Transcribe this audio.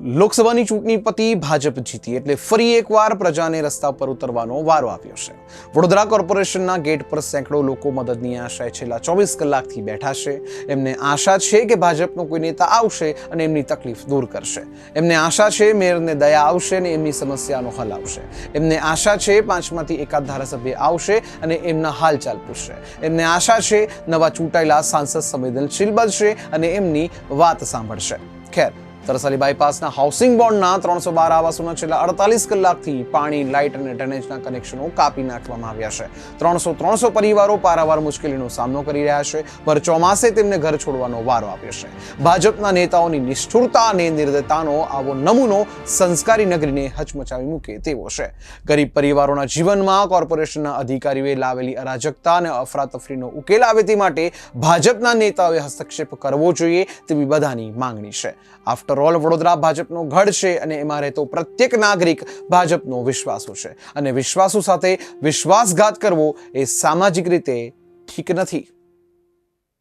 લોકસભાની ચૂંટણી પતી ભાજપ જીતી એટલે ફરી એકવાર પ્રજાને રસ્તા પર ઉતરવાનો વારો આવ્યો છે. વડોદરા કોર્પોરેશનના ગેટ પર સેંકડો લોકો મદદની આશાએ છેલ્લા ચોવીસ કલાકથી બેઠા છે. એમને આશા છે કે ભાજપનો કોઈ નેતા આવશે અને એમની તકલીફ દૂર કરશે. એમને આશા છે મેયરને દયા આવશે અને એમની સમસ્યાનો હલ આવશે. એમને આશા છે પાંચમાંથી એકાદ ધારાસભ્ય આવશે અને એમના હાલચાલ પૂછશે. એમને આશા છે નવા ચૂંટાયેલા સાંસદ સંવેદનશીલ બનશે અને એમની વાત સાંભળશે. ખેર તરસાલી બાયપાસના હાઉસિંગ બોર્ડના ત્રણસો બાર આવાસોના છેલ્લા અડતાલીસ કલાકથી પાણી, લાઇટ અને ડ્રેનેજના કનેક્શનો કાપી નાખવામાં આવ્યા છે. ત્રણસો ત્રણસો પરિવારો પારાવાર મુશ્કેલીનો સામનો કરી રહ્યા છે. ભર ચોમાસે તેમને ઘર છોડવાનો વારો આવ્યો છે. ભાજપના નેતાઓની નિષ્ઠુરતા અને નિર્દયતાનો આવો નમૂનો સંસ્કારી નગરીને હચમચાવી મૂકે તેવો છે. ગરીબ પરિવારોના જીવનમાં કોર્પોરેશનના અધિકારીઓએ લાવેલી અરાજકતા અને અફરાતફરીનો ઉકેલ આવે તે માટે ભાજપના નેતાઓએ હસ્તક્ષેપ કરવો જોઈએ તેવી બધાની માંગણી છે. આફ્ટર ઓલ વડોદરા ભાજપનો ગઢ છે અને એમાં રહેતો પ્રત્યેક નાગરિક ભાજપનો વિશ્વાસુ છે. અને વિશ્વાસુ સાથે વિશ્વાસઘાત કરવો એ સામાજિક રીતે ઠીક નથી.